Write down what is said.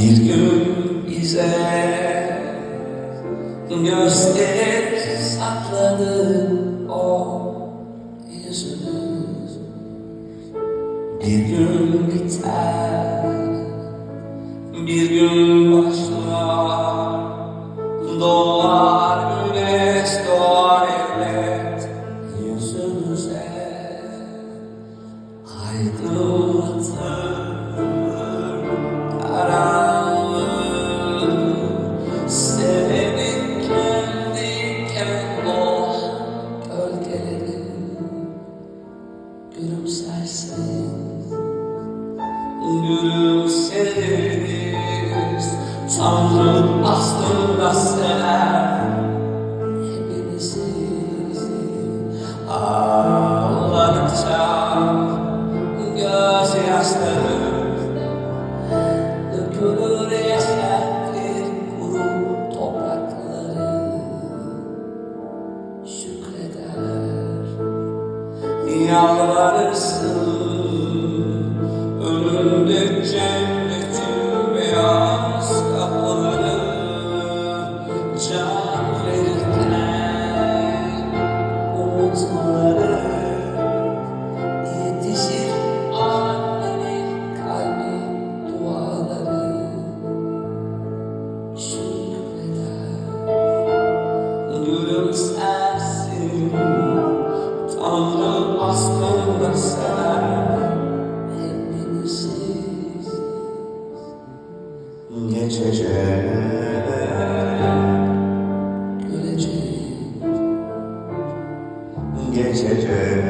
Bir gün bize Gösterip sakladı o yüzümüz Bir gün biter Bir gün başlar Doğar Gülümsersin Gülümseriz Tanrı aslında sever Hepimizi Ağladıkça Dökülür Yalvarırsın Önünde cennetin beyaz kapıları Can verirken Yetişir annenin kalbi duaları Şükreder Gülümsersin Tanrı Geçecek Gülecek Geçecek